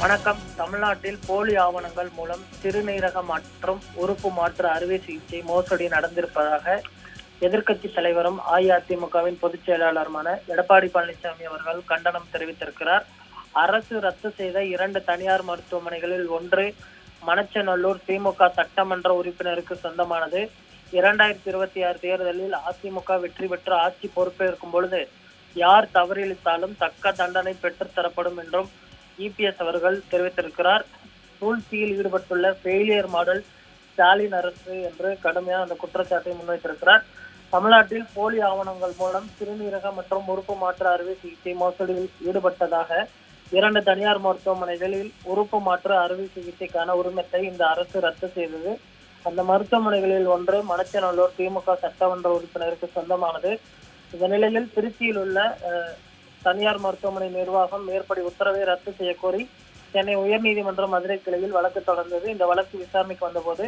வணக்கம். தமிழ்நாட்டில் போலி ஆவணங்கள் மூலம் சிறுநீரக மற்றும் உறுப்பு மாற்று அறுவை சிகிச்சை மோசடி நடந்திருப்பதாக எதிர்க்கட்சி தலைவரும் அஇஅதிமுகவின் பொதுச் செயலாளருமான எடப்பாடி பழனிசாமி அவர்கள் கண்டனம் தெரிவித்திருக்கிறார். அரசு ரத்து செய்த இரண்டு தனியார் மருத்துவமனைகளில் ஒன்று மணச்சநல்லூர் திமுக சட்டமன்ற உறுப்பினருக்கு சொந்தமானது. இரண்டாயிரத்தி இருபத்தி ஆறு தேர்தலில் அதிமுக வெற்றி பெற்று ஆட்சி பொறுப்பேற்கும் பொழுது யார் தவறிழித்தாலும் தக்க தண்டனை பெற்றுத்தரப்படும் என்றும் இபிஎஸ் அவர்கள் தெரிவித்திருக்கிறார். சூழ்ச்சியில் ஈடுபட்டுள்ள ஃபெயிலியர் மாடல் ஸ்டாலின் அரசு என்று கடுமையான அந்த குற்றச்சாட்டை முன்வைத்திருக்கிறார். தமிழ்நாட்டில் போலி ஆவணங்கள் மூலம் சிறுநீரக மற்றும் உறுப்பு மாற்று அறுவை சிகிச்சை மோசடியில் ஈடுபட்டதாக இரண்டு தனியார் மருத்துவமனைகளில் உறுப்பு மாற்று அறுவை சிகிச்சைக்கான உரிமத்தை இந்த அரசு ரத்து செய்தது. அந்த மருத்துவமனைகளில் ஒன்று மணச்சநல்லூர் திமுக சட்டமன்ற உறுப்பினருக்கு சொந்தமானது. இந்த நிலையில் திருச்சியில் உள்ள தனியார் மருத்துவமனை நிர்வாகம் மேற்படி உத்தரவை ரத்து செய்ய கோரி சென்னை உயர்நீதிமன்றம் மதுரை கிளையில் வழக்கு தொடர்ந்தது. இந்த வழக்கு விசாரணைக்கு வந்தபோது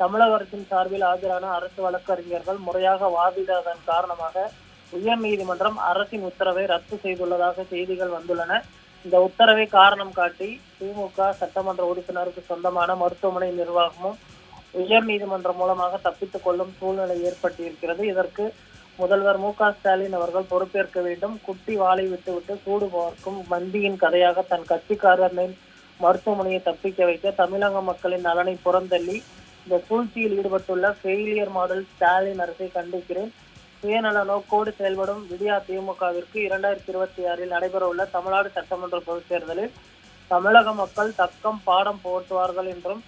தமிழக அரசின் சார்பில் ஆஜரான அரசு வழக்கறிஞர்கள் முறையாக வாதிடாதன் காரணமாக உயர்நீதிமன்றம் அரசின் உத்தரவை ரத்து செய்துள்ளதாக செய்திகள் வந்துள்ளன. இந்த உத்தரவை காரணம் காட்டி திமுக சட்டமன்ற உறுப்பினருக்கு சொந்தமான மருத்துவமனை நிர்வாகமும் உயர் நீதிமன்றம் மூலமாக தப்பித்துக் கொள்ளும் சூழ்நிலை ஏற்பட்டிருக்கிறது. இதற்கு முதல்வர் மு க ஸ்டாலின் அவர்கள் பொறுப்பேற்க வேண்டும். குட்டி வாளை விட்டுவிட்டு சூடு பார்க்கும் மந்தியின் கதையாக தன் கட்சிக்காரர்களின் மருத்துவமனையை தப்பிக்க வைக்க தமிழக மக்களின் நலனை புறந்தள்ளி இந்த சூழ்ச்சியில் ஈடுபட்டுள்ள ஃபெயிலியர் மாடல் ஸ்டாலின் அரசை கண்டிக்கிறேன். சுயநல நோக்கோடு செயல்படும் விடியா திமுகவிற்கு இரண்டாயிரத்தி இருபத்தி ஆறில் நடைபெறவுள்ள தமிழ்நாடு சட்டமன்ற பொதுத் தேர்தலில் தமிழக மக்கள் தக்கம் பாடம் போட்டுவார்கள் என்றும்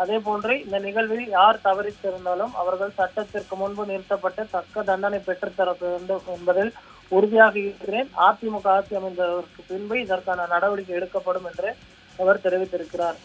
அதே போன்று இந்த நிகழ்வில் யார் தவறித்திருந்தாலும் அவர்கள் சட்டத்திற்கு முன்பு நிறுத்தப்பட்டு தக்க தண்டனை பெற்றுத்தர வேண்டும் என்பதில் உறுதியாக இருக்கிறேன். அதிமுக ஆட்சி அமைந்ததற்கு பின்பு இதற்கான நடவடிக்கை எடுக்கப்படும் என்று அவர் தெரிவித்திருக்கிறார்.